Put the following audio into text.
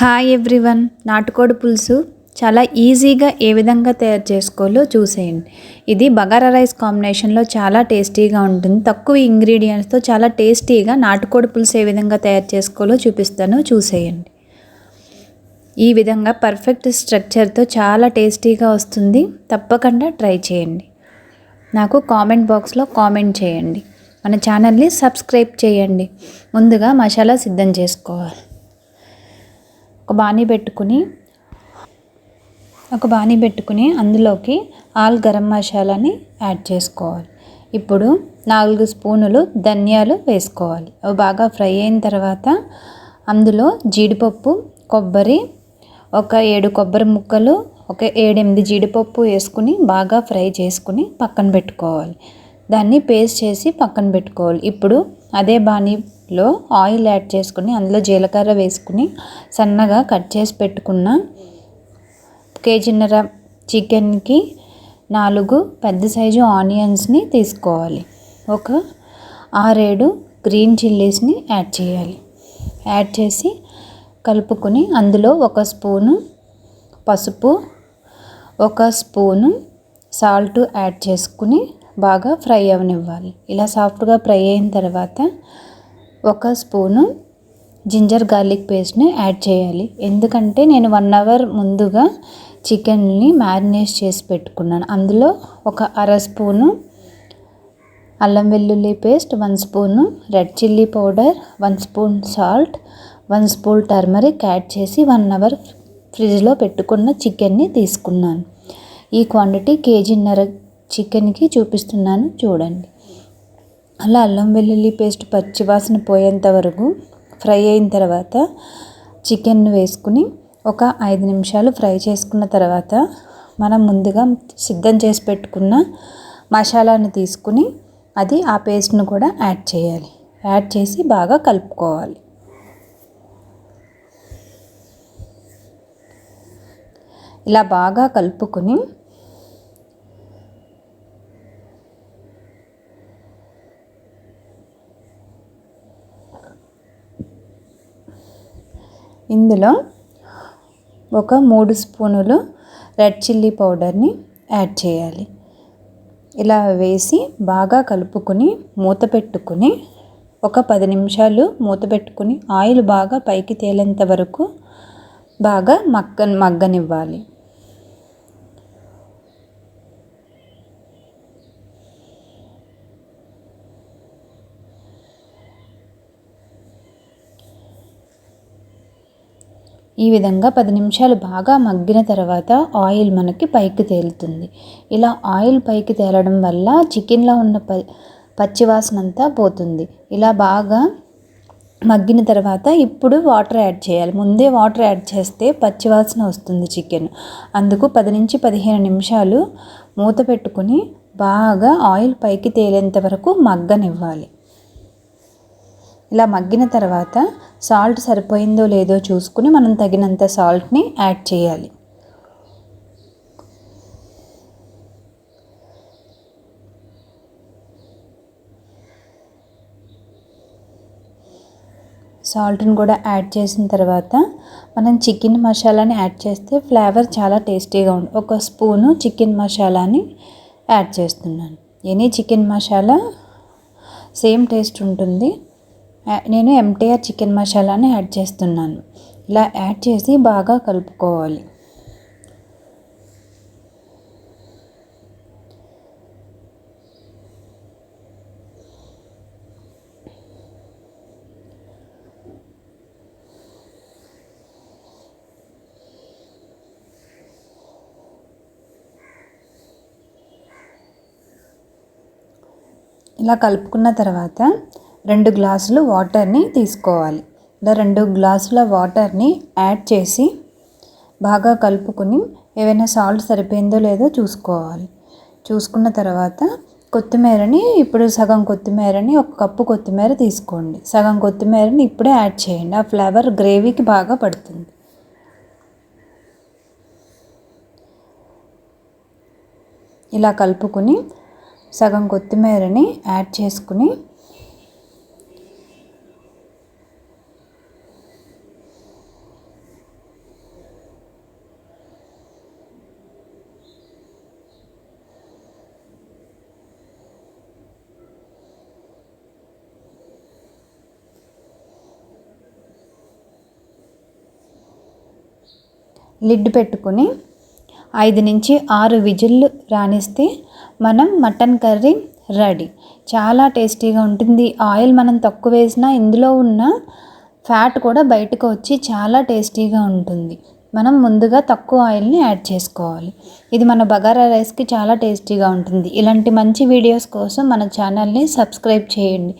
Hi everyone నాటుకోడి పులుసు చాలా ఈజీగా ఏ విధంగా తయారు చేసుకోవాలో చూసేయండి. ఇది బగారా రైస్ కాంబినేషన్లో చాలా టేస్టీగా ఉంటుంది. తక్కువ ఇంగ్రీడియంట్స్తో చాలా టేస్టీగా నాటుకోడి పులుసు ఏ విధంగా తయారు చేసుకోవాలో చూపిస్తాను. చూసేయండి. ఈ విధంగా పర్ఫెక్ట్ స్ట్రక్చర్తో చాలా టేస్టీగా వస్తుంది. తప్పకుండా ట్రై చేయండి. నాకు కామెంట్ బాక్స్లో కామెంట్ చేయండి. మన ఛానల్ని సబ్స్క్రైబ్ చేయండి. ముందుగా మసాలా సిద్ధం చేసుకోవాలి. ఒక బాణీ పెట్టుకుని ఒక బాణీ పెట్టుకుని అందులోకి ఆల్ గరం మసాలాని యాడ్ చేసుకోవాలి. ఇప్పుడు నాలుగు స్పూనులు ధనియాలు వేసుకోవాలి. అవి బాగా ఫ్రై అయిన తర్వాత అందులో జీడిపప్పు కొబ్బరి ఒక ఏడు కొబ్బరి ముక్కలు ఒక ఏడెనిమిది జీడిపప్పు వేసుకుని బాగా ఫ్రై చేసుకుని పక్కన పెట్టుకోవాలి. దాన్ని పేస్ట్ చేసి పక్కన పెట్టుకోవాలి. ఇప్పుడు అదే బాణీలో ఆయిల్ యాడ్ చేసుకుని అందులో జీలకర్ర వేసుకుని సన్నగా కట్ చేసి పెట్టుకున్న కేజీన్నర చికెన్కి నాలుగు పెద్ద సైజు ఆనియన్స్ని తీసుకోవాలి. ఒక ఆరేడు గ్రీన్ చిల్లీస్ని యాడ్ చేయాలి. యాడ్ చేసి కలుపుకొని అందులో ఒక స్పూను పసుపు ఒక స్పూను సాల్ట్ యాడ్ చేసుకుని బాగా ఫ్రై అవనివ్వాలి. ఇలా సాఫ్ట్గా ఫ్రై అయిన తర్వాత ఒక స్పూను జింజర్ గార్లిక్ పేస్ట్ని యాడ్ చేయాలి. ఎందుకంటే నేను వన్ అవర్ ముందుగా చికెన్ని మ్యారినేట్ చేసి పెట్టుకున్నాను. అందులో ఒక అర స్పూను అల్లం వెల్లుల్లి paste one spoon red chilli powder one spoon salt one spoon turmeric add చేసి వన్ అవర్ ఫ్రిడ్జ్లో పెట్టుకున్న చికెన్ని తీసుకున్నాను. ఈ క్వాంటిటీ కేజీన్నర చికెన్కి చూపిస్తున్నాను చూడండి. అలా అల్లం వెల్లుల్లి పేస్ట్ పచ్చివాసన పోయేంత వరకు ఫ్రై అయిన తర్వాత చికెన్ వేసుకుని ఒక ఐదు నిమిషాలు ఫ్రై చేసుకున్న తర్వాత మనం ముందుగా సిద్ధం చేసి పెట్టుకున్న మసాలాను తీసుకుని అది ఆ పేస్ట్ను కూడా యాడ్ చేయాలి. యాడ్ చేసి బాగా కలుపుకోవాలి. ఇలా బాగా కలుపుకొని ఇందులో ఒక మూడు స్పూనులు రెడ్ చిల్లీ పౌడర్ని యాడ్ చేయాలి. ఇలా వేసి బాగా కలుపుకొని మూత పెట్టుకుని ఒక పది నిమిషాలు మూత పెట్టుకుని ఆయిల్ బాగా పైకి తేలేంత వరకు బాగా మగ్గ మగ్గనివ్వాలి. ఈ విధంగా పది నిమిషాలు బాగా మగ్గిన తర్వాత ఆయిల్ మనకి పైకి తేలుతుంది. ఇలా ఆయిల్ పైకి తేలడం వల్ల చికెన్లో ఉన్న ప పచ్చివాసన అంతా పోతుంది. ఇలా బాగా మగ్గిన తర్వాత ఇప్పుడు వాటర్ యాడ్ చేయాలి. ముందే వాటర్ యాడ్ చేస్తే పచ్చివాసన వస్తుంది చికెన్. అందుకు పది నుంచి పదిహేను నిమిషాలు మూత పెట్టుకుని బాగా ఆయిల్ పైకి తేలేంత వరకు మగ్గనివ్వాలి. ఇలా మగ్గిన తర్వాత సాల్ట్ సరిపోయిందో లేదో చూసుకుని మనం తగినంత సాల్ట్ని యాడ్ చేయాలి. సాల్ట్ని కూడా యాడ్ చేసిన తర్వాత మనం చికెన్ మసాలాని యాడ్ చేస్తే ఫ్లేవర్ చాలా టేస్టీగా ఉంది ఒక స్పూను చికెన్ మసాలాని యాడ్ చేస్తున్నాను. Any chicken masala same taste ఉంటుంది. నేను ఎంటీఆర్ చికెన్ మసాలాని యాడ్ చేస్తున్నాను. ఇలా యాడ్ చేసి బాగా కలుపుకోవాలి. ఇలా కలుపుకున్న తర్వాత రెండు గ్లాసులు వాటర్ని తీసుకోవాలి. ఇలా రెండు గ్లాసుల వాటర్ని యాడ్ చేసి బాగా కలుపుకొని ఏవైనా సాల్ట్ సరిపోయిందో లేదో చూసుకోవాలి. చూసుకున్న తర్వాత కొత్తిమీరని ఇప్పుడు సగం కొత్తిమీరని ఒక కప్పు కొత్తిమీర తీసుకోండి. సగం కొత్తిమీరని ఇప్పుడే యాడ్ చేయండి. ఆ ఫ్లేవర్ గ్రేవీకి బాగా పడుతుంది. ఇలా కలుపుకొని సగం కొత్తిమీరని యాడ్ చేసుకుని లిడ్ పెట్టుకుని ఐదు నుంచి ఆరు విజిల్లు రాణిస్తే మనం మటన్ కర్రీ రెడీ. చాలా టేస్టీగా ఉంటుంది. ఆయిల్ మనం తక్కువ వేసినా ఇందులో ఉన్న ఫ్యాట్ కూడా బయటకు వచ్చి చాలా టేస్టీగా ఉంటుంది. మనం ముందుగా తక్కువ ఆయిల్ని యాడ్ చేసుకోవాలి. ఇది మన బగారా రైస్కి చాలా టేస్టీగా ఉంటుంది. ఇలాంటి మంచి వీడియోస్ కోసం మన ఛానల్ని సబ్స్క్రైబ్ చేయండి.